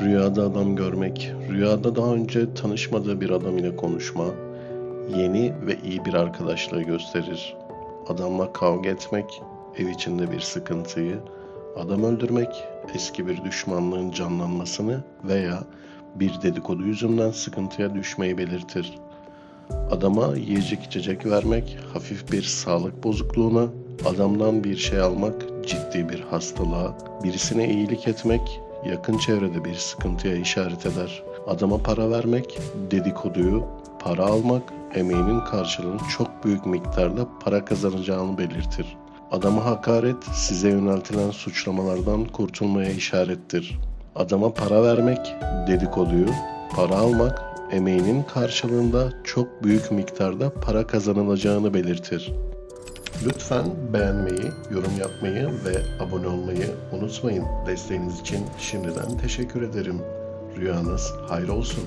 Rüyada adam görmek, rüyada daha önce tanışmadığı bir adam ile konuşma, yeni ve iyi bir arkadaşlığı gösterir. Adamla kavga etmek, ev içinde bir sıkıntıyı, adam öldürmek, eski bir düşmanlığın canlanmasını veya bir dedikodu yüzünden sıkıntıya düşmeyi belirtir. Adama yiyecek içecek vermek, hafif bir sağlık bozukluğuna, adamdan bir şey almak, ciddi bir hastalığa, birisine iyilik etmek, yakın çevrede bir sıkıntıya işaret eder. Adama para vermek, dedikoduyu, para almak, emeğinin karşılığını çok büyük miktarda para kazanacağını belirtir. Adama hakaret, size yöneltilen suçlamalardan kurtulmaya işarettir. Adama para vermek, dedikoduyu, para almak, emeğinin karşılığında çok büyük miktarda para kazanılacağını belirtir. Lütfen beğenmeyi, yorum yapmayı ve abone olmayı unutmayın. Desteğiniz için şimdiden teşekkür ederim. Rüyanız hayır olsun.